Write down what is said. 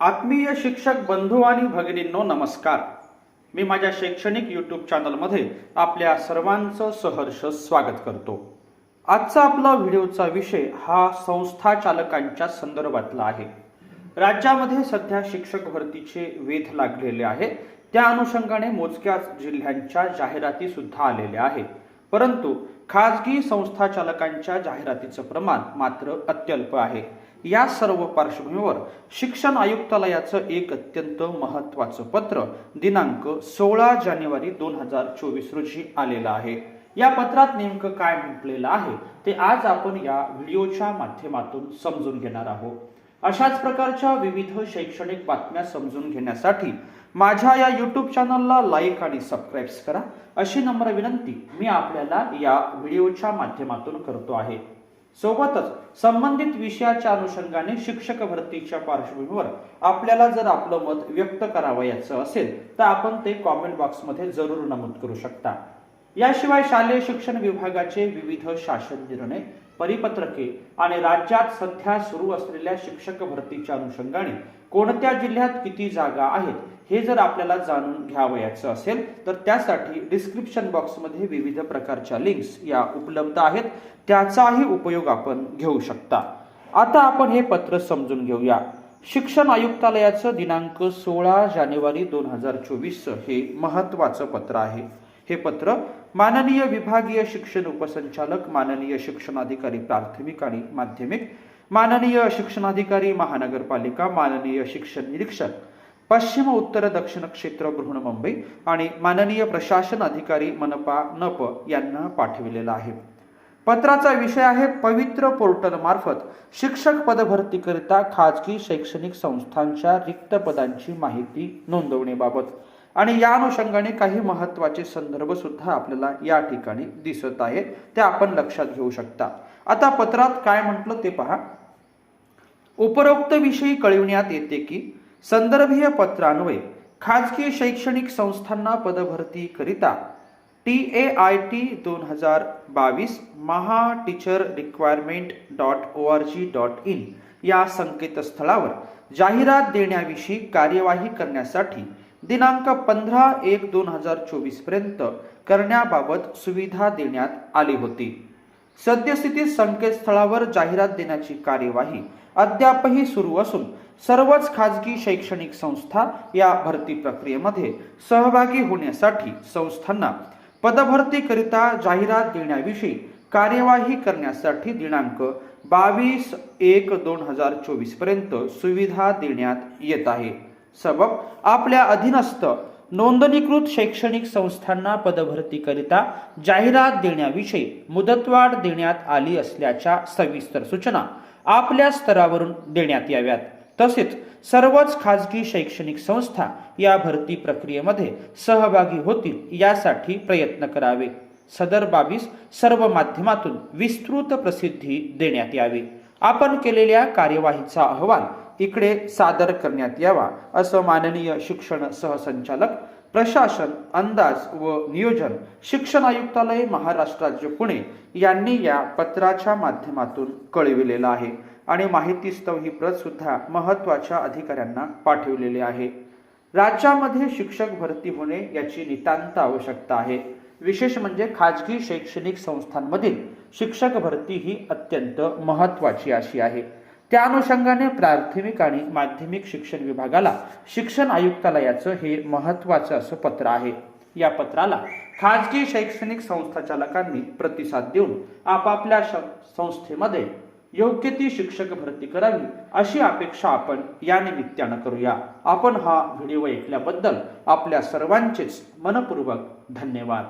आत्मीय शिक्षक बंधू आणि भगिनींनो नमस्कार. मी माझ्या शैक्षणिक यूट्यूब चॅनलमध्ये आपल्या सर्वांचं सहर्ष स्वागत करतो. आजचा आपला व्हिडिओचा विषय हा संस्था चालकांच्या संदर्भातला आहे. राज्यामध्ये सध्या शिक्षक भरतीचे वेध लागलेले आहे. त्या अनुषंगाने मोजक्याच जिल्ह्यांच्या जाहिराती सुद्धा आलेल्या आहे परंतु खाजगी संस्था चालकांच्या जाहिरातीचं प्रमाण मात्र अत्यल्प आहे. या सर्व पार्श्वभूमीवर शिक्षण आयुक्तालयाचं एक अत्यंत महत्वाचं पत्र दिनांक सोळा जानेवारी दोन हजार चोवीस रोजी आलेलं आहे. या पत्रात नेमकं काय म्हटलेलं आहे ते आज आपण या व्हिडिओच्या माध्यमातून समजून घेणार आहोत. अशाच प्रकारच्या विविध शैक्षणिक बातम्या समजून घेण्यासाठी माझ्या या युट्यूब चॅनलला लाईक आणि सबस्क्राईब करा. अशी नम्र विनंती मी आपल्याला या व्हिडिओच्या माध्यमातून करतो आहे. सोबतच संबंधित विषयाच्या अनुषंगाने शिक्षक भरतीच्या पार्श्वभूमीवर आपल्याला जर आपलं मत व्यक्त करावयाचं असेल तर आपण ते कॉमेंट बॉक्समध्ये जरूर नमूद करू शकता. याशिवाय शालेय शिक्षण विभागाचे विविध शासन निर्णय परिपत्रके आणि राज्यात सध्या सुरू असलेल्या शिक्षक भरतीच्या अनुषंगाने कोणत्या जिल्ह्यात किती जागा आहेत हे जर आपल्याला जाणून घ्यावयाचं असेल तर त्यासाठी डिस्क्रिप्शन बॉक्समध्ये विविध प्रकारच्या लिंक्स या उपलब्ध आहेत. त्याचाही उपयोग आपण घेऊ शकता. आता आपण हे पत्र समजून घेऊया. शिक्षण आयुक्तालयाचं दिनांक सोळा जानेवारी दोन हजार चोवीस हे महत्वाचं पत्र आहे. हे पत्र माननीय विभागीय शिक्षण उपसंचालक माननीय शिक्षणाधिकारी प्राथमिक आणि माध्यमिक माननीय शिक्षणाधिकारी महानगरपालिका माननीय शिक्षण निरीक्षक पश्चिम उत्तर दक्षिण क्षेत्र मुंबई आणि माननीय प्रशासन अधिकारी मनपा नप यांना पाठविलेला आहे. पत्राचा विषय आहे पवित्र पोर्टल मार्फत शिक्षक पदभरतीकरिता खाजगी शैक्षणिक संस्थांच्या रिक्त पदांची माहिती नोंदवण्याबाबत. आणि या अनुषंगाने काही महत्त्वाचे संदर्भ सुद्धा आपल्याला या ठिकाणी दिसत आहेत ते आपण लक्षात घेऊ शकता. आता पत्रात काय म्हटलं ते पहा. उपरोक्त विषयी कळविण्यात येते की संदर्भीय पत्रान्वये खाजगी शैक्षणिक संस्थांना पदभरती करिता टी ए आय टी दोन हजार बावीस Maha teacher requirement dot O R G dot in या संकेतस्थळावर जाहिरात देण्याविषयी कार्यवाही करण्यासाठी दिनांक पंधरा एक दोन हजार चोवीसपर्यंत करण्याबाबत सुविधा देण्यात आली होती. सद्यस्थितीत संकेतस्थळावर जाहिरात देण्याची कार्यवाही अद्यापही सुरू असून सर्वच खाजगी शैक्षणिक संस्था या भरती प्रक्रियेमध्ये सहभागी होण्यासाठी संस्थांना पदभरतीकरिता जाहिरात देण्याविषयी कार्यवाही करण्यासाठी दिनांक बावीस एक दोन हजार चोवीसपर्यंत सुविधा देण्यात येत आहे. सबब आपल्या अधीनस्थ नोंदणीकृत शैक्षणिक संस्थांना पदभरतीकरिता जाहिरात देण्याविषयी मुदतवाढ देण्यात आली असल्याच्या सविस्तर सूचना आपल्या स्तरावरून देण्यात याव्यात. तसेच सर्वच खाजगी शैक्षणिक संस्था या भरती प्रक्रियेमध्ये सहभागी होतील यासाठी प्रयत्न करावे. सदर बाबीस सर्व माध्यमातून विस्तृत प्रसिद्धी देण्यात यावी. आपण केलेल्या कार्यवाहीचा अहवाल इकडे सादर करण्यात यावा असं माननीय शिक्षण सहसंचालक प्रशासन अंदाज व नियोजन शिक्षण आयुक्तालय महाराष्ट्र राज्य पुणे यांनी या पत्राच्या माध्यमातून कळविलेलं आहे. आणि माहितीस्तव ही प्रत सुद्धा महत्त्वाच्या अधिकाऱ्यांना पाठवलेली आहे. राज्यामध्ये शिक्षक भरती होणे याची नितांत आवश्यकता आहे. विशेष म्हणजे खाजगी शैक्षणिक संस्थांमधील शिक्षक भरती ही अत्यंत महत्वाची अशी आहे. त्या अनुषंगाने प्राथमिक आणि माध्यमिक शिक्षण विभागाला शिक्षण आयुक्तालयाचं हे महत्वाचं असं पत्र आहे. या पत्राला खाजगी शैक्षणिक संस्था चालकांनी प्रतिसाद देऊन आपापल्या श- संस्थेमध्ये योग्य ती शिक्षक भरती करावी अशी अपेक्षा आपण या निमित्तानं करूया. आपण हा व्हिडिओ ऐकल्याबद्दल आपल्या सर्वांचेच मनपूर्वक धन्यवाद.